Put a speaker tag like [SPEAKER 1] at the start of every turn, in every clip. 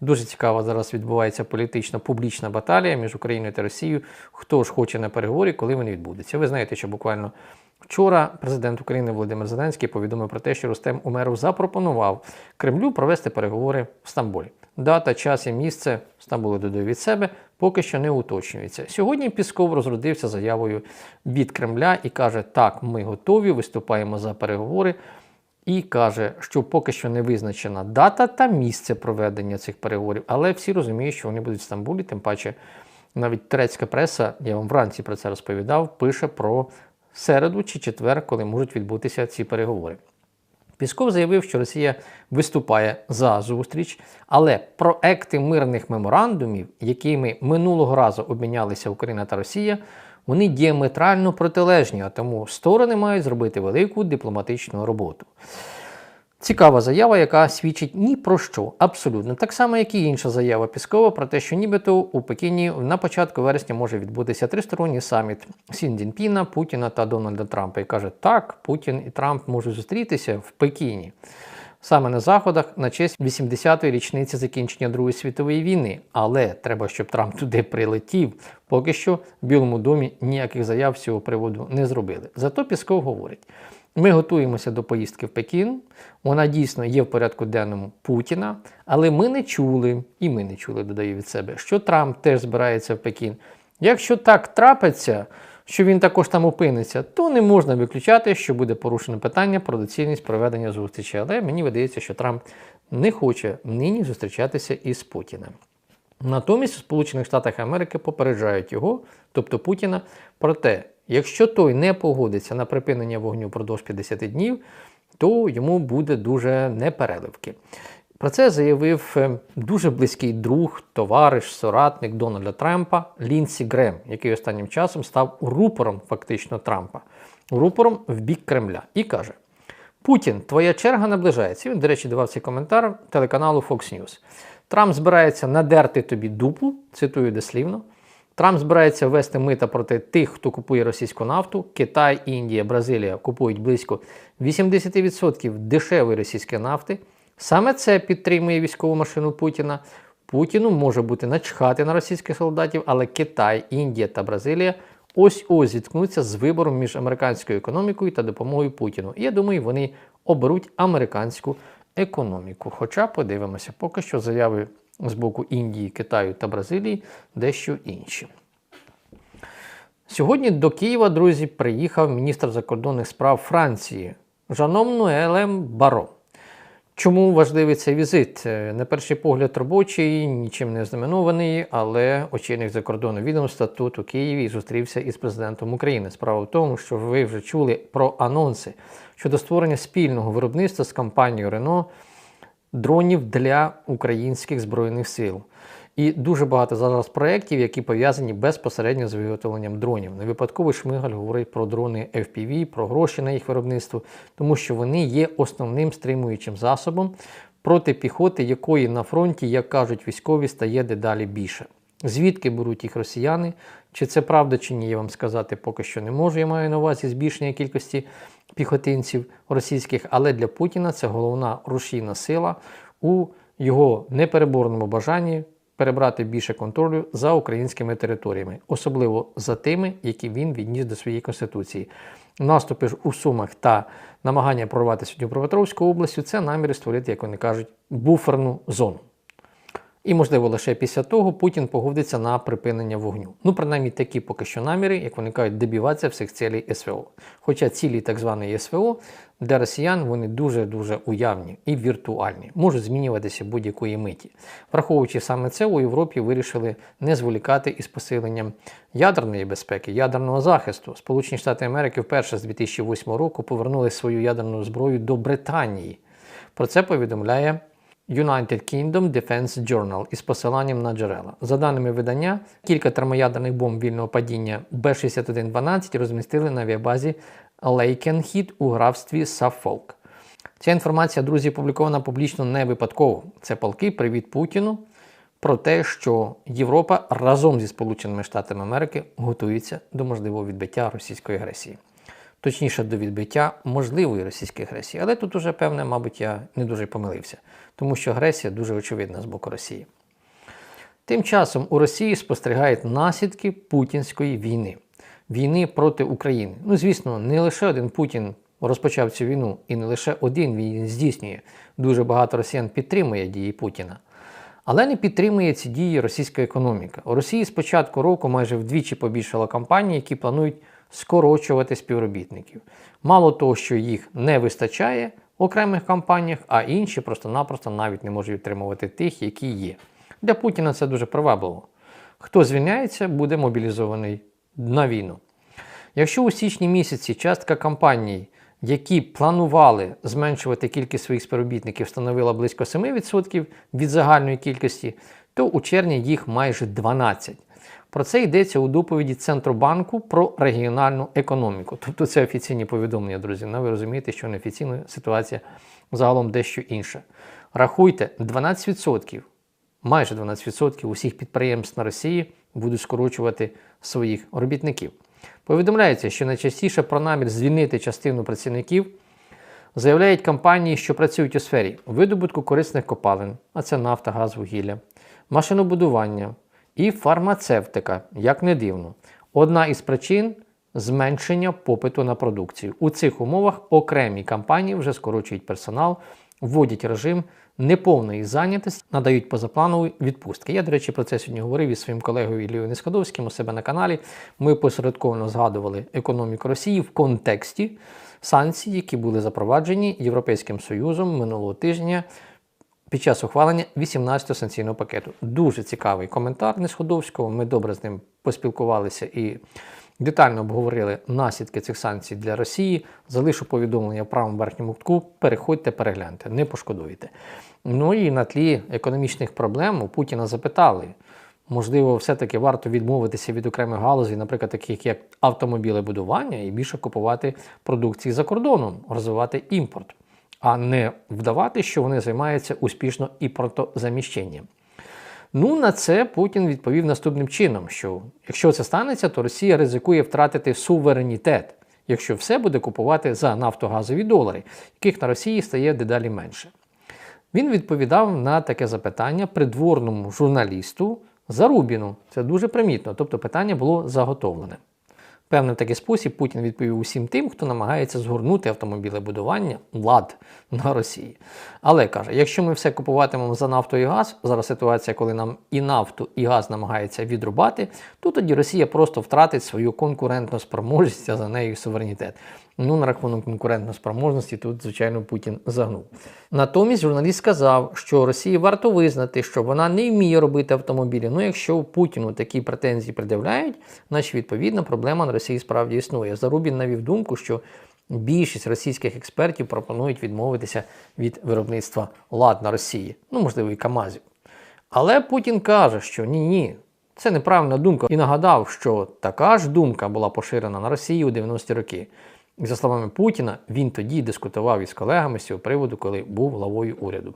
[SPEAKER 1] Дуже цікава зараз відбувається політична публічна баталія між Україною та Росією. Хто ж хоче на переговорі, коли вони відбудуться? Ви знаєте, що буквально вчора президент України Володимир Зеленський повідомив про те, що Рустем Умеров запропонував Кремлю провести переговори в Стамбулі. Дата, час і місце Стамбулу додаю від себе поки що не уточнюється. Сьогодні Пісков розродився заявою від Кремля і каже: Так, ми готові, виступаємо за переговори. І каже, що поки що не визначена дата та місце проведення цих переговорів, але всі розуміють, що вони будуть в Стамбулі. Тим паче, навіть турецька преса, я вам вранці про це розповідав, пише про середу чи четвер, коли можуть відбутися ці переговори. Пісков заявив, що Росія виступає за зустріч, але проекти мирних меморандумів, якими минулого разу обмінялися Україна та Росія, вони діаметрально протилежні, а тому сторони мають зробити велику дипломатичну роботу. Цікава заява, яка свідчить ні про що, абсолютно. Так само, як і інша заява Піскова про те, що нібито у Пекіні на початку вересня може відбутися тристоронній саміт Сін Цзіньпіна, Путіна та Дональда Трампа. І каже, так, Путін і Трамп можуть зустрітися в Пекіні. Саме на заходах на честь 80-ї річниці закінчення Другої світової війни. Але треба, щоб Трамп туди прилетів. Поки що в Білому домі ніяких заяв з цього приводу не зробили. Зато Пісков говорить: ми готуємося до поїздки в Пекін. Вона дійсно є в порядку денному Путіна, але ми не чули, і ми не чули, додаю від себе, що Трамп теж збирається в Пекін. Якщо так трапиться, що він також там опиниться, то не можна виключати, що буде порушено питання про доцільність проведення зустрічі. Але мені видається, що Трамп не хоче нині зустрічатися із Путіним. Натомість у Сполучених Штатах Америки попереджають його, тобто Путіна, про те, якщо той не погодиться на припинення вогню впродовж 50 днів, то йому буде дуже непереливки. Про це заявив е, дуже близький друг, товариш, соратник Дональда Трампа Лінсі Грем, який останнім часом став рупором фактично Трампа, рупором в бік Кремля, і каже: Путін, твоя черга наближається. Він, до речі, давав цей коментар телеканалу Fox News. Трамп збирається надерти тобі дупу, цитую дослівно. Трамп збирається ввести мита проти тих, хто купує російську нафту. Китай, Індія, Бразилія купують близько 80% дешевої російської нафти. Саме це підтримує військову машину Путіна. Путіну може бути начхати на російських солдатів, але Китай, Індія та Бразилія ось ось зіткнуться з вибором між американською економікою та допомогою Путіну. І я думаю, вони оберуть американську економіку. Хоча подивимося, поки що заяви з боку Індії, Китаю та Бразилії дещо інші. Сьогодні до Києва, друзі, приїхав міністр закордонних справ Франції Жаном Нуелем Баро. Чому важливий цей візит? Е, На перший погляд робочий, нічим не знаменований, але очільник закордонного відомства тут у Києві зустрівся із президентом України. Справа в тому, що ви вже чули про анонси щодо створення спільного виробництва з компанією Рено дронів для українських збройних сил. І дуже багато зараз проєктів, які пов'язані безпосередньо з виготовленням дронів. Не випадково Шмигаль говорить про дрони FPV, про гроші на їх виробництво, тому що вони є основним стримуючим засобом проти піхоти, якої на фронті, як кажуть військові, стає дедалі більше. Звідки беруть їх росіяни? Чи це правда, чи ні, я вам сказати поки що не можу. Я маю на увазі збільшення кількості піхотинців російських, але для Путіна це головна рушійна сила у його непереборному бажанні перебрати більше контролю за українськими територіями, особливо за тими, які він відніс до своєї конституції. Наступи ж у Сумах та намагання прорватися в Дніпропетровську областю це наміри створити, як вони кажуть, буферну зону. І, можливо, лише після того Путін погодиться на припинення вогню. Ну, принаймні, такі поки що наміри, як вони кажуть, добиватися всіх цілей СВО. Хоча цілі так званої СВО для росіян вони дуже-дуже уявні і віртуальні, можуть змінюватися будь-якої миті. Враховуючи саме це, у Європі вирішили не зволікати із посиленням ядерної безпеки, ядерного захисту. Сполучені Штати Америки вперше з 2008 року повернули свою ядерну зброю до Британії. Про це повідомляє. United Kingdom Defense Journal із посиланням на джерела. За даними видання, кілька термоядерних бомб вільного падіння Б-6112 розмістили на авіабазі Лейкенхід у графстві Саффолк. Ця інформація, друзі, опублікована публічно не випадково. Це полки привіт Путіну про те, що Європа разом зі Сполученими Штатами Америки готується до можливого відбиття російської агресії. точніше до відбиття можливої російської агресії. Але тут уже, певне, мабуть, я не дуже помилився, тому що агресія дуже очевидна з боку Росії. Тим часом у Росії спостерігають наслідки путінської війни, війни проти України. Ну, звісно, не лише один Путін розпочав цю війну, і не лише один він здійснює. Дуже багато росіян підтримує дії Путіна. Але не підтримує ці дії російська економіка. У Росії з початку року майже вдвічі побільшало компаній, які планують скорочувати співробітників. Мало того, що їх не вистачає в окремих компаніях, а інші просто-напросто навіть не можуть підтримувати тих, які є. Для Путіна це дуже привабливо. Хто звільняється, буде мобілізований на війну. Якщо у січні місяці частка компаній, які планували зменшувати кількість своїх співробітників, становила близько 7% від загальної кількості, то у червні їх майже 12%. Про це йдеться у доповіді Центробанку про регіональну економіку. Тобто це офіційні повідомлення, друзі. Ну, ви розумієте, що неофіційна ситуація загалом дещо інша. Рахуйте, 12%, майже 12% усіх підприємств на Росії будуть скорочувати своїх робітників. Повідомляється, що найчастіше про намір звільнити частину працівників заявляють компанії, що працюють у сфері видобутку корисних копалин, а це нафта, газ, вугілля, машинобудування і фармацевтика, як не дивно. Одна із причин зменшення попиту на продукцію. У цих умовах окремі компанії вже скорочують персонал, вводять режим неповної зайнятості, надають позапланові відпустки. Я, до речі, про це сьогодні говорив із своїм колегою Ілією Нескадовським у себе на каналі. Ми посередковано згадували економіку Росії в контексті санкцій, які були запроваджені Європейським Союзом минулого тижня. Під час ухвалення 18-го санкційного пакету. Дуже цікавий коментар Несходовського. Ми добре з ним поспілкувалися і детально обговорили наслідки цих санкцій для Росії. Залишу повідомлення в правому верхньому кутку. Переходьте, перегляньте, не пошкодуєте. Ну і на тлі економічних проблем у Путіна запитали. Можливо, все-таки варто відмовитися від окремих галузей, наприклад, таких як автомобілебудування, і більше купувати продукції за кордоном, розвивати імпорт, а не вдавати, що вони займаються успішно імпортозаміщенням. Ну, на це Путін відповів наступним чином: що якщо це станеться, то Росія ризикує втратити суверенітет, якщо все буде купувати за нафтогазові долари, яких на Росії стає дедалі менше. Він відповідав на таке запитання придворному журналісту Зарубіну. Це дуже примітно, тобто питання було заготовлене. Певний такий спосіб Путін відповів усім тим, хто намагається згорнути автомобілебудування лад на Росії. Але каже, якщо ми все купуватимемо за нафту і газ, зараз ситуація, коли нам і нафту, і газ намагається відрубати, то тоді Росія просто втратить свою конкурентну спроможність, а за нею суверенітет. Ну, на рахунок конкурентної спроможності тут, звичайно, Путін загнув. Натомість журналіст сказав, що Росії варто визнати, що вона не вміє робити автомобілі. Ну, якщо Путіну такі претензії пред'являють, значить відповідно проблема на Росії справді існує. Зарубін навів думку, що більшість російських експертів пропонують відмовитися від виробництва лад на Росії, ну можливо, і Камазів. Але Путін каже, що ні-ні. Це неправильна думка і нагадав, що така ж думка була поширена на Росії у 90-ті роки. І за словами Путіна, він тоді дискутував із колегами з цього приводу, коли був главою уряду.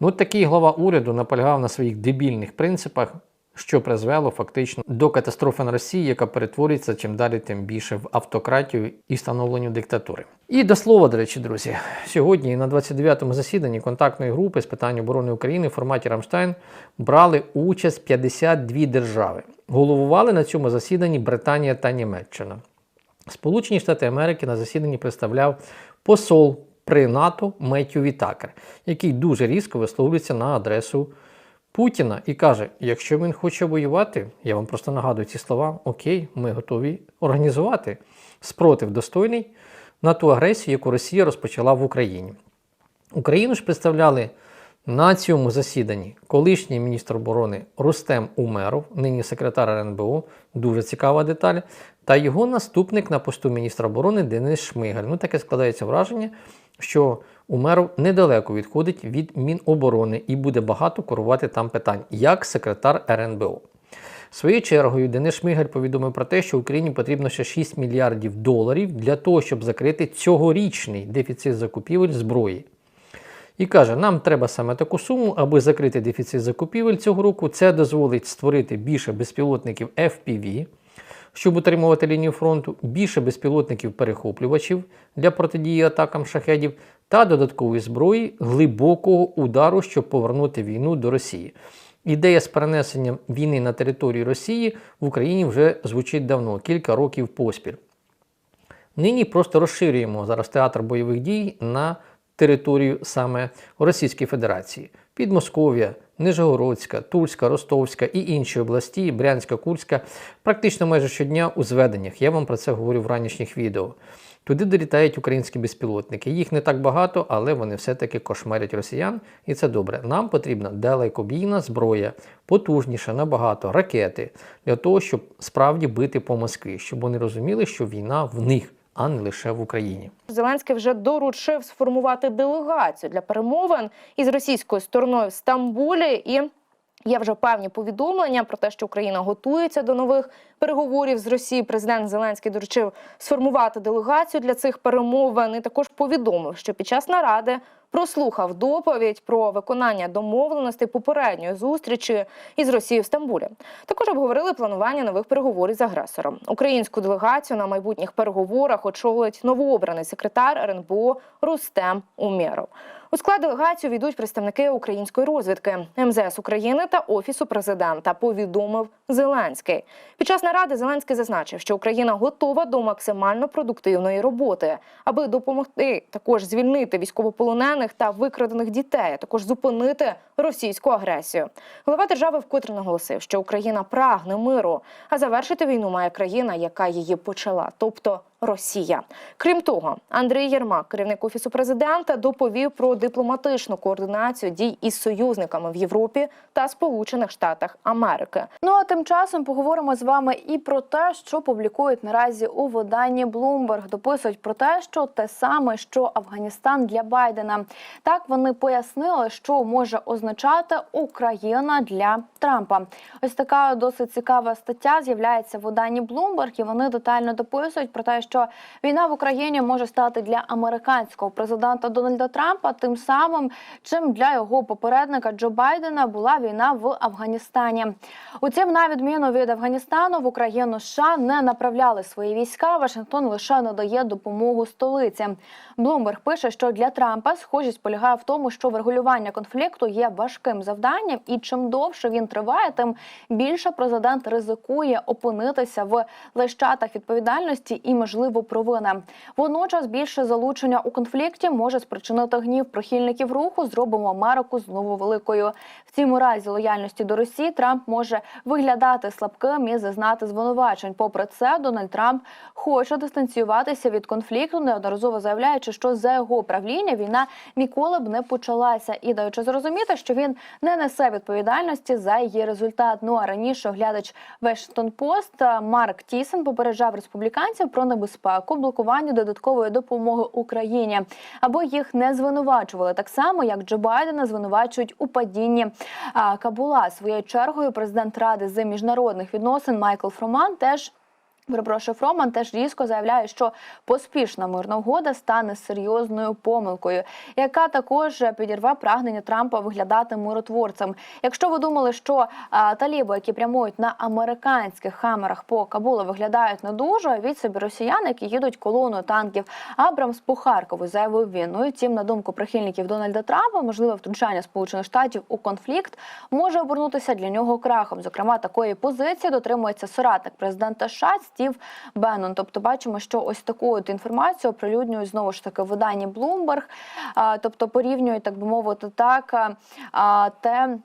[SPEAKER 1] Ну, от такий глава уряду наполягав на своїх дебільних принципах, що призвело фактично до катастрофи на Росії, яка перетворюється чим далі, тим більше в автократію і встановленню диктатури. І до слова, до речі, друзі, сьогодні на 29-му засіданні контактної групи з питань оборони України в форматі Рамштайн брали участь 52 держави. Головували на цьому засіданні Британія та Німеччина. Сполучені Штати Америки на засіданні представляв посол при НАТО Меттю Вітакер, який дуже різко висловлюється на адресу Путіна і каже: якщо він хоче воювати, я вам просто нагадую ці слова, окей, ми готові організувати спротив достойний на ту агресію, яку Росія розпочала в Україні. Україну ж представляли на цьому засіданні колишній міністр оборони Рустем Умеров, нині секретар РНБО, дуже цікава деталь, та його наступник на посту міністра оборони Денис Шмигаль. Ну, таке складається враження, що Умеров недалеко відходить від Міноборони і буде багато курувати там питань, як секретар РНБО. Своєю чергою Денис Шмигаль повідомив про те, що Україні потрібно ще 6 мільярдів доларів для того, щоб закрити цьогорічний дефіцит закупівель зброї. І каже, нам треба саме таку суму, аби закрити дефіцит закупівель цього року. Це дозволить створити більше безпілотників FPV, щоб утримувати лінію фронту, більше безпілотників-перехоплювачів для протидії атакам шахедів та додаткової зброї глибокого удару, щоб повернути війну до Росії. Ідея з перенесенням війни на території Росії в Україні вже звучить давно, кілька років поспіль. Нині просто розширюємо зараз театр бойових дій на територію саме Російської Федерації. Підмосков'я, Нижегородська, Тульська, Ростовська і інші області, Брянська, Курська, практично майже щодня у зведеннях. Я вам про це говорю в ранішніх відео. Туди долітають українські безпілотники. Їх не так багато, але вони все-таки кошмарять росіян, і це добре. Нам потрібна далекобійна зброя, потужніша, набагато ракети для того, щоб справді бити по Москві, щоб вони розуміли, що війна в них, а не лише в Україні.
[SPEAKER 2] Зеленський вже доручив сформувати делегацію для перемовин із російською стороною в Стамбулі і. Є вже певні повідомлення про те, що Україна готується до нових переговорів з Росією. Президент Зеленський доручив сформувати делегацію для цих перемовин. І також повідомив, що під час наради прослухав доповідь про виконання домовленостей попередньої зустрічі із Росією в Стамбулі. Також обговорили планування нових переговорів з агресором. Українську делегацію на майбутніх переговорах очолить новообраний секретар РНБО Рустем Умєров. У склад делегації війдуть представники української розвідки МЗС України та Офісу президента. Повідомив Зеленський. Під час наради Зеленський зазначив, що Україна готова до максимально продуктивної роботи, аби допомогти також звільнити військовополонених та викрадених дітей, а також зупинити російську агресію. Голова держави вкотре наголосив, що Україна прагне миру, а завершити війну має країна, яка її почала, тобто Росія. Крім того, Андрій Єрмак, керівник офісу президента, доповів про дипломатичну координацію дій із союзниками в Європі та Сполучених Штатах Америки.
[SPEAKER 3] Ну а тим часом поговоримо з вами і про те, що публікують наразі у виданні Bloomberg. Дописують про те, що те саме, що Афганістан для Байдена. Так вони пояснили, що може означати Україна для Трампа. Ось така досить цікава стаття з'являється в виданні Bloomberg, і вони детально дописують про те, що війна в Україні може стати для американського президента Дональда Трампа тим самим, чим для його попередника Джо Байдена була війна в Афганістані. Утім, на відміну від Афганістану, в Україну США не направляли свої війська. Вашингтон лише надає допомогу столиці. Блумберг пише, що для Трампа схожість полягає в тому, що врегулювання конфлікту є важким завданням, і чим довше він триває, тим більше президент ризикує опинитися в лещатах відповідальності і, можливо, провини. Водночас більше залучення у конфлікті може спричинити гнів прихильників руху. Зробимо Америку знову великою. В цьому разі лояльності до Росії Трамп може виглядати слабким і зазнати звинувачень. Попри це, Дональд Трамп хоче дистанціюватися від конфлікту, неодноразово заявляючи, що за його правління війна ніколи б не почалася, і даючи зрозуміти, що він не несе відповідальності за її результат. Ну а раніше глядач Washington Post Марк Тісен попереджав республіканців про небезпеку блокування додаткової допомоги Україні, або їх не звинувачували так само, як Джо Байдена звинувачують у падінні Кабула. Своєю чергою президент ради з міжнародних відносин Майкл Фроман теж. Перепрошую, Фроман теж різко заявляє, що поспішна мирна угода стане серйозною помилкою, яка також підірве прагнення Трампа виглядати миротворцем. Якщо ви думали, що а, таліби, які прямують на американських хамерах по Кабулу, виглядають не дуже, від собі росіяни, які їдуть колоною танків Абрамс по Харкову, заявив він. Ну і тім, на думку прихильників Дональда Трампа, можливе втручання Сполучених Штатів у конфлікт може обернутися для нього крахом. Зокрема, такої позиції дотримується соратник президента США Стів Беннон. Тобто, бачимо, що ось таку от інформацію оприлюднюють знову ж таки видання Bloomberg, тобто порівнюють, так би мовити, так те.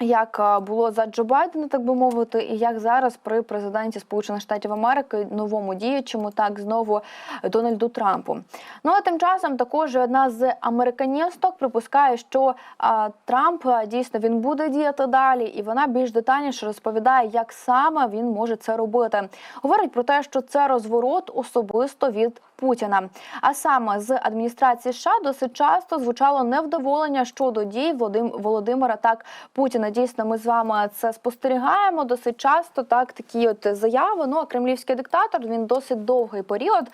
[SPEAKER 3] Як було за Джо Байдена, так би мовити, і як зараз при президенті Сполучених Штатів Америки новому діючому, так знову Дональду Трампу. Ну а тим часом також одна з американісток припускає, що а, Трамп дійсно він буде діяти далі, і вона більш детальніше розповідає, як саме він може це робити. Говорить про те, що це розворот особисто від Путіна. А саме з адміністрації США досить часто звучало невдоволення щодо дій Володим- Володимира так Путіна. Дійсно, ми з вами це спостерігаємо досить часто. Так такі от заяви. Ну а кремлівський диктатор він досить довгий період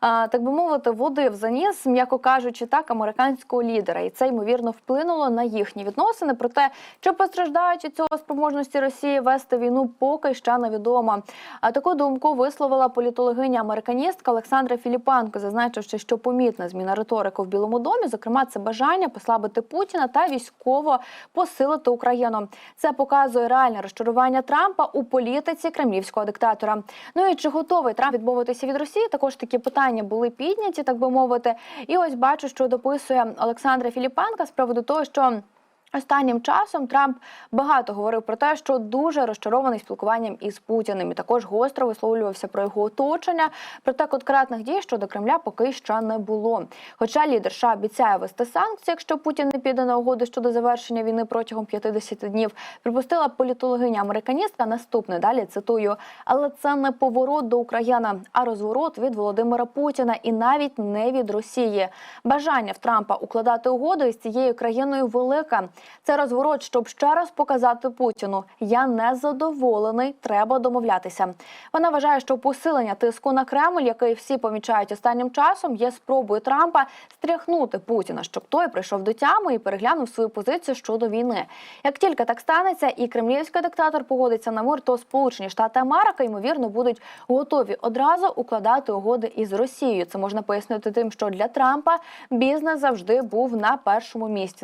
[SPEAKER 3] так би мовити, води в заніс, м'яко кажучи, так американського лідера, і це ймовірно вплинуло на їхні відносини. Проте чи постраждають від цього спроможності Росії вести війну, поки ще невідомо. А таку думку висловила політологиня американістка Олександра Філіпанко, зазначивши, що помітна зміна риторики в Білому домі, зокрема, це бажання послабити Путіна та військово посилити Україну. Це показує реальне розчарування Трампа у політиці кремлівського диктатора. Ну і чи готовий Трамп відмовитися від Росії? Також такі питання були підняті, так би мовити. І ось бачу, що дописує Олександра Філіпанка з приводу того, що. Останнім часом Трамп багато говорив про те, що дуже розчарований спілкуванням із Путіним, і також гостро висловлювався про його оточення. Проте конкретних дій щодо Кремля поки що не було. Хоча лідер США обіцяє вести санкції, якщо Путін не піде на угоду щодо завершення війни протягом 50 днів, припустила політологиня американістка. Наступне далі цитую: але це не поворот до України, а розворот від Володимира Путіна і навіть не від Росії. Бажання в Трампа укладати угоду із цією країною велике. Це розворот, щоб ще раз показати Путіну. Я не задоволений, треба домовлятися. Вона вважає, що посилення тиску на Кремль, який всі помічають останнім часом, є спробою Трампа стряхнути Путіна, щоб той прийшов до тями і переглянув свою позицію щодо війни. Як тільки так станеться, і кремлівський диктатор погодиться на мир, то Сполучені Штати Америки ймовірно будуть готові одразу укладати угоди із Росією. Це можна пояснити тим, що для Трампа бізнес завжди був на першому місці.